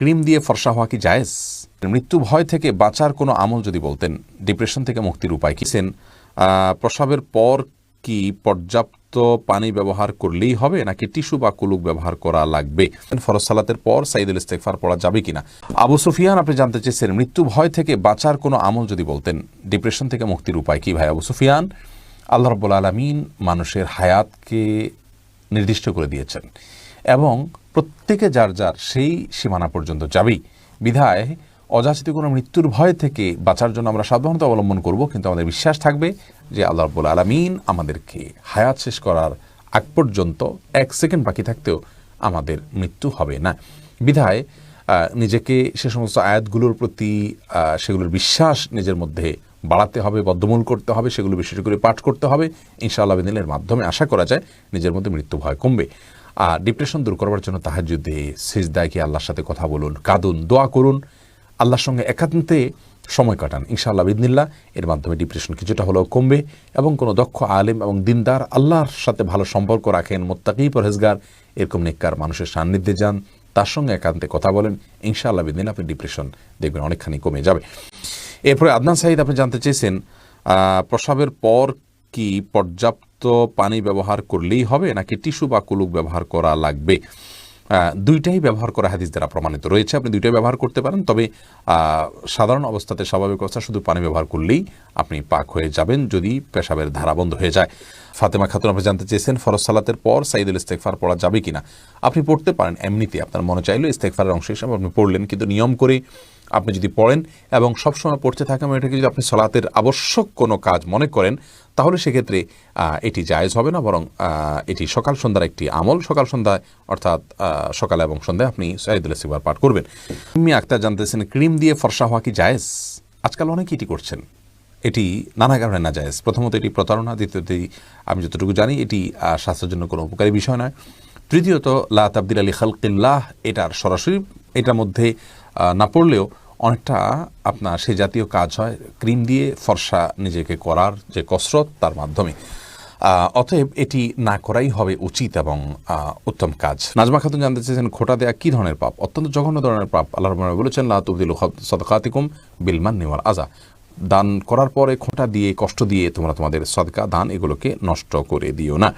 Cream দিয়ে ফর্সা হওয়া কি জায়েজ? মৃত্যু ভয় থেকে বাঁচার কোনো আমল যদি বলতেন, ডিপ্রেশন থেকে মুক্তির উপায় কি? প্রসবের পর কি পর্যাপ্ত পানি ব্যবহার করলেই হবে, নাকি টিস্যু বা কুলুক ব্যবহার করা লাগবে? ফরজ সালাতের পর সাইদুল ইস্তেকফার পড়া যাবে কিনা? আবু সুফিয়ান, আপনি জানতে চেয়েছেন, মৃত্যু ভয় থেকে বাঁচার কোনো আমল যদি বলতেন, ডিপ্রেশন থেকে মুক্তির উপায় কি ভাই আবু সুফিয়ান? আল্লাহ রব্বুল আলমিন মানুষের হায়াতকে নির্দিষ্ট করে দিয়েছেন এবং প্রত্যেকে যার যার, সেই সীমানা পর্যন্ত যাবেই। বিধায় অযাচিত কোনো মৃত্যুর ভয় থেকে বাঁচার জন্য আমরা সাবধানতা অবলম্বন করব, কিন্তু আমাদের বিশ্বাস থাকবে যে আল্লাহ রব্বুল আলমিন আমাদেরকে হায়াত শেষ করার আগ পর্যন্ত এক সেকেন্ড বাকি থাকতেও আমাদের মৃত্যু হবে না। বিধায় নিজেকে সে সমস্ত আয়াতগুলোর প্রতি সেগুলোর বিশ্বাস নিজের মধ্যে বাড়াতে হবে, বদ্ধমূল করতে হবে, সেগুলো বিশেষ করে পাঠ করতে হবে। ইনশাআল্লাহ বিদিনের মাধ্যমে আশা করা যায় নিজের মধ্যে মৃত্যু ভয় কমবে। আর ডিপ্রেশন দূর করবার জন্য তাহার তাহাজুদে সিজদায় কি আল্লাহর সাথে কথা বলুন, কাঁদুন, দোয়া করুন, আল্লাহর সঙ্গে একান্তে সময় কাটান। ইনশাআল্লাহ বিদিনিল্লাহ এর মাধ্যমে ডিপ্রেশন কিছুটা হলেও কমবে এবং কোনো দক্ষ আলেম এবং দিনদার আল্লাহর সাথে ভালো সম্পর্ক রাখেন, মোত্তাকি, পরহেজগার, এরকম নেককার মানুষের সান্নিধ্যে যান, তার সঙ্গে একান্তে কথা বলেন, ইনশাআল্লাহ বিদিন আপনি ডিপ্রেশন দেখবেন অনেকখানি কমে যাবে। এরপরে আদনান সাহিদ আপনি জানতে চেয়েছেন প্রসবের পর কি পর্যাপ্ত পানি ব্যবহার করলেই হবে, নাকি টিস্যু বা কুলুক ব্যবহার করা লাগবে? দুইটাই ব্যবহার করা হাদিস দ্বারা প্রমাণিত রয়েছে। আপনি দুইটাই ব্যবহার করতে পারেন, তবে সাধারণ অবস্থাতে স্বাভাবিক অবস্থা শুধু পানি ব্যবহার করলেই আপনি পাক হয়ে যাবেন যদি পেশাবের ধারা বন্ধ হয়ে যায়। ফাতেমা খাতুন, আপনি জানতে চেয়েছেন ফরজ সালাতের পর সাইদুল ইস্তেকফার পড়া যাবে কিনা? আপনি পড়তে পারেন এমনিতে, আপনার মনে চাইলে ইস্তেকফারের অংশ হিসাবে আপনি পড়লেন, কিন্তু নিয়ম করে আপনি যদি পড়েন এবং সবসময় পড়তে থাকেন এবং এটাকে যদি আপনি সলাতের আবশ্যক কোনো কাজ মনে করেন, তাহলে সেক্ষেত্রে এটি জায়েজ হবে না, বরং এটি সকাল সন্ধ্যার একটি আমল। সকাল সন্ধ্যায়, অর্থাৎ সকালে এবং সন্ধ্যায় আপনি সাইদুল ইস্তেকবার পাঠ করবেন। মিমি আক্তার জানতেছেন ক্রিম দিয়ে ফর্সা হওয়া কি জায়েজ? আজকাল অনেকে এটি করছেন। এটি নানা কারণে না যায়। প্রথমত এটি প্রতারণা, দ্বিতীয়ত আমি যতটুকু জানি, এটি স্বাস্থ্যের জন্য কোনো উপকারী বিষয় নয়। তৃতীয়ত, লা তাবদিল আলী খালকিল্লাহ, এটার সরাসরি, এটার মধ্যে না পড়লেও অনেকটা আপনার সে জাতীয় কাজ হয়, ক্রিম দিয়ে ফর্সা নিজেকে করার যে কসরত তার মাধ্যমে। অতএব এটি না করাই হবে উচিত এবং উত্তম কাজ। নাজমা খাতুন জানতে চেয়েছেন, খোটা দেয়া কি ধরনের পাপ? অত্যন্ত জঘন্য ধরনের পাপ। আল্লাহ রহমান বলেছেন, লা সদকাতিকুম বিলমান নেওয়ার আজা দান করার পরে খোঁটা দিয়ে, কষ্ট দিয়ে তোমরা তোমাদের সদকা, দান এগুলোকে নষ্ট করে দিও না।